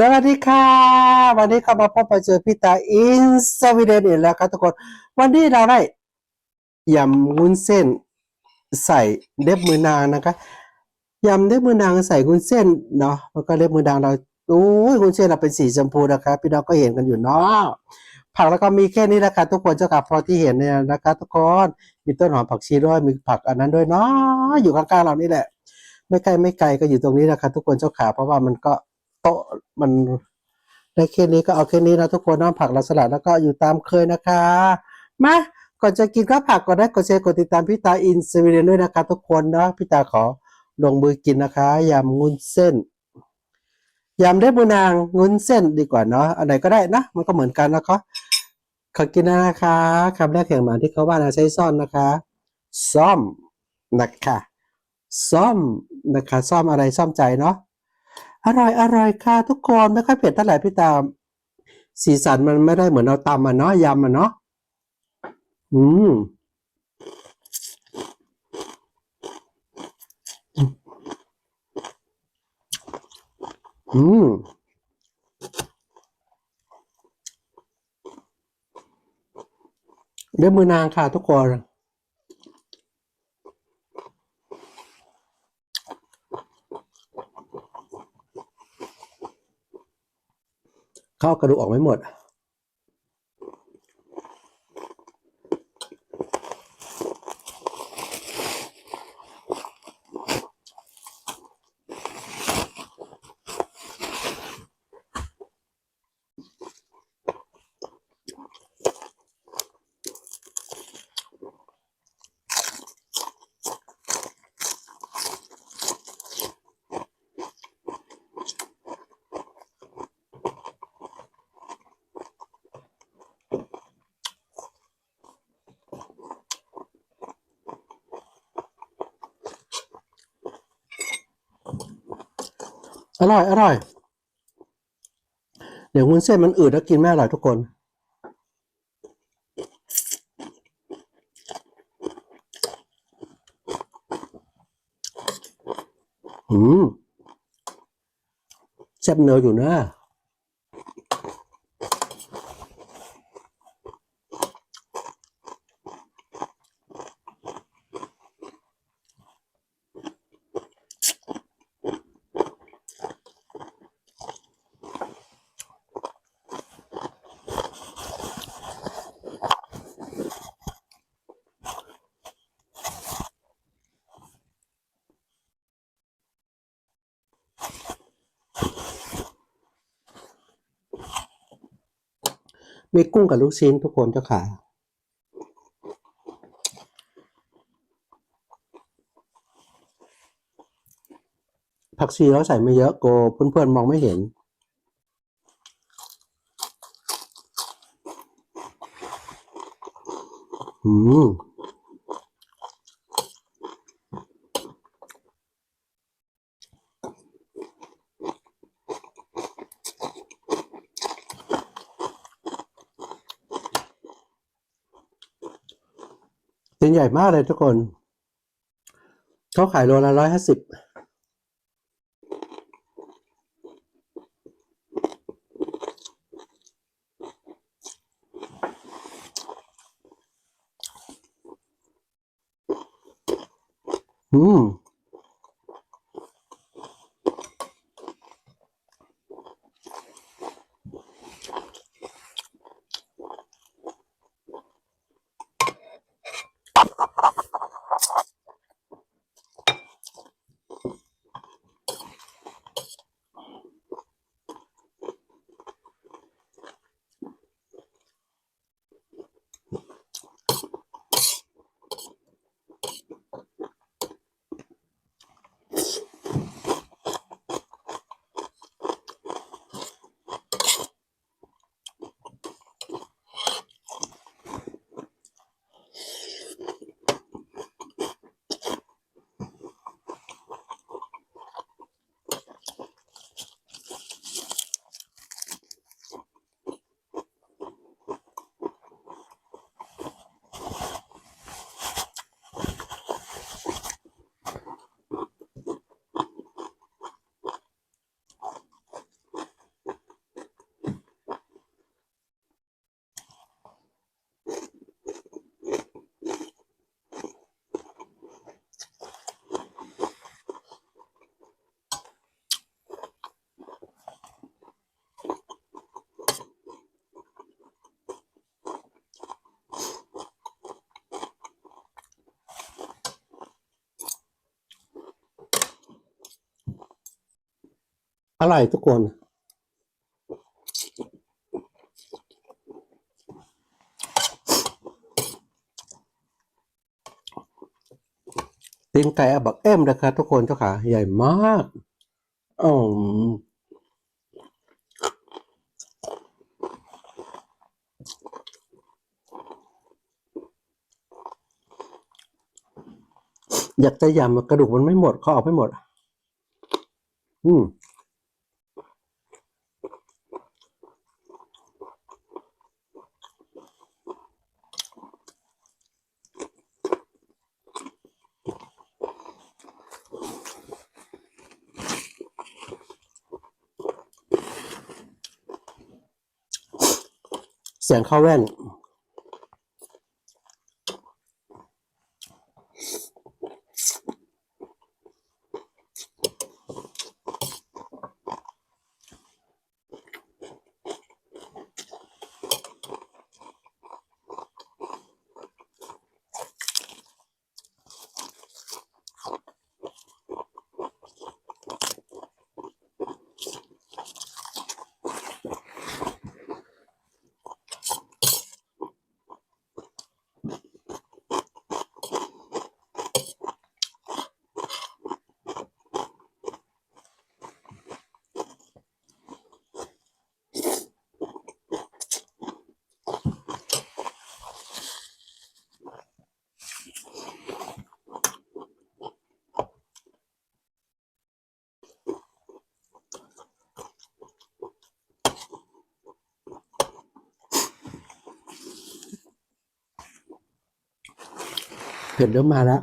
สวัสดีค่ะ วันนี้ก็มาพบมาเจอพี่ตาอินสวีเดนอีกแล้วครับทุกคน วันนี้เราได้ยำวุ้นเส้นใส่เล็บมือนางนะคะยำเล็บมือนางใส่วุ้นเส้นเนาะแล้วก็เล็บมือนางเราโอ้ยวุ้นเส้นเราเป็นสีชมพูนะคะพี่น้องก็เห็นกันอยู่เนาะผักแล้วก็มีแค่นี้นะคะทุกคนเจ้ากับพอที่เห็นเนี่ยนะคะทุกคนมีต้นหอมผักชีด้วยมีผักอันนั้นด้วยเนาะอยู่ข้างๆเรานี่แหละ ไม่ไกลไม่ไกลก็อยู่ตรงนี้นะคะทุกคนเจ้าขาเพราะว่ามันก็ โต๊ะมันได้แค่นี้ก็เอาแค่นี้นะทุกคนน้ำผักเราสลัดแล้วก็อยู่ตามเคยนะคะมาก่อนจะกินก็ผักก่อนนะกดแชร์กดติดตามพี่ตาอินสวีเดนด้วยนะคะทุกคนนะพี่ตาขอลงมือกินนะคะยำงุ้นเส้นยำได้มือนางงุ้นเส้นดีกว่าเนาะอันไหนก็ได้นะ มันก็เหมือนกันนะคะขอกินนะคะคำแรกแข่งหมาที่เขาว่านะใช้ซ่อนนะคะ ซ่อมนะคะซ่อมนะคะ ซ่อมอะไรซ่อมใจเนาะ อร่อยอร่อยค่ะทุกคนไม่ค่อยเผ็ดเท่าไหร่พี่ตาม สีสันมันไม่ได้เหมือนเราตำอะเนาะยำอะเนาะอืมอืมเดี๋ยวมือนางค่ะทุกคน ข้ากระดูกออกไม่หมด อร่อย อร่อย เดี๋ยววุ้นเส้นมันอืดแล้วกินไม่อร่อยทุกคน อืมแซ่บเนื้ออยู่นะ มีกุ้งกับลูกชิ้นทุกคนเจ้าขาผักชีเราใส่ไม่เยอะโกเพื่อนๆมองไม่เห็น อืม เป็นใหญ่มากเลยทุกคน เขาขายโลละร้อยห้าสิบอืม อ อร่อยทุกคน ตีนไก่อบักเอ็มนะครับทุกคนเจ้าขาใหญ่มากอืมอยากจะยำกระดูกมันไม่หมดเขาเอาไม่หมด อืม เสีย งเข้าแว่น เผ็ดเริ่มมาแล้ว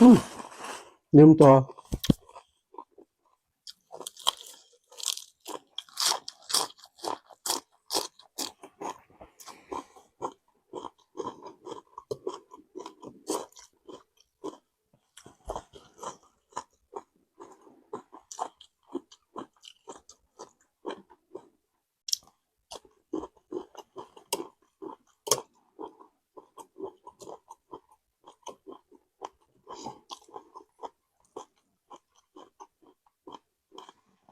อืม ลื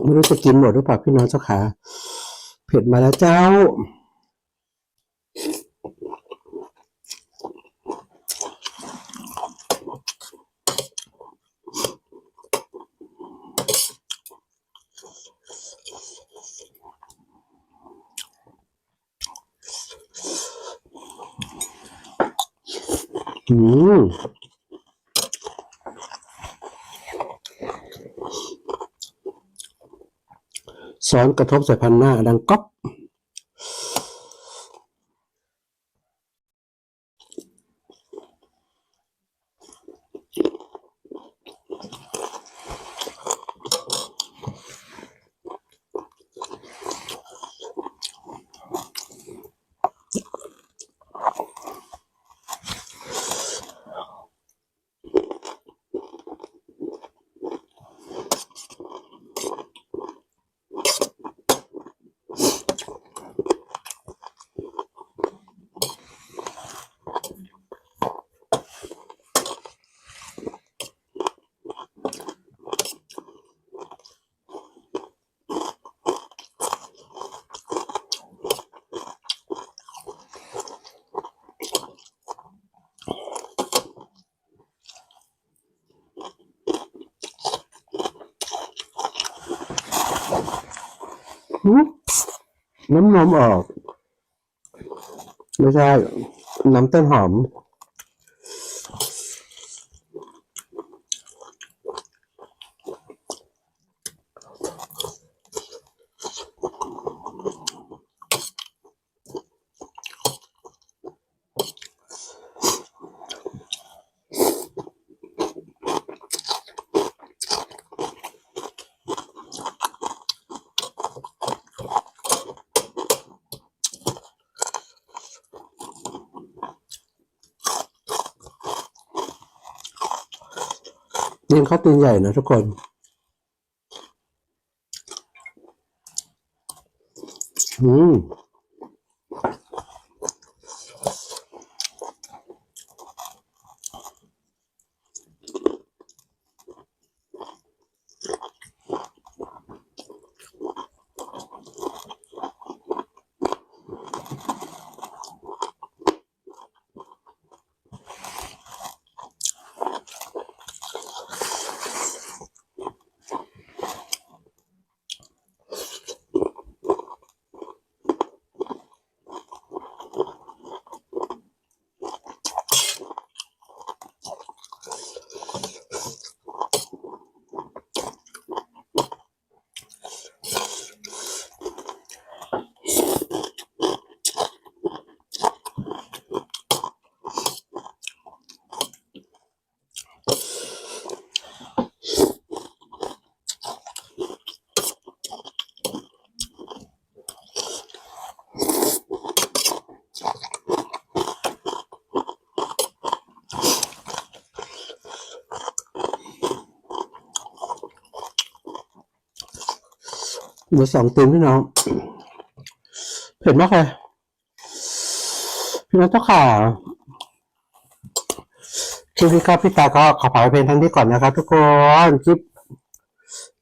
ไม่รู้จะกินหมดหรือเปล่าพี่น้องเจ้าขาเผ็ดมาแล้วเจ้า อืม ซ้อนกระทบสายพันธุ์หน้าดังก๊อบ หึ น้ำนมออก ไม่ใช่ น้ำต้นหอม ยิงเขาตีนใหญ่นะทุกคนอืม เหลือสองตีนพี่น้อง เผ็ดมากเลยพี่น้องเจ้าข่าคลิปนี้ครับพี่ตาก็ขอฝากไว้เพียงเท่านี้ก่อนนะครับ ทุกคนคลิป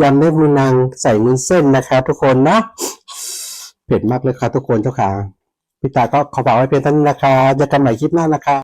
ยำเล็บมือนางใส่มือเส้นนะครับ ทุกคนนะเผ็ดมากเลยครับทุกคนเจ้าขาพี่ตาก็ขอฝากไว้เพียงเท่านี้นะครับเจอกันใหม่คลิปหน้านะครับ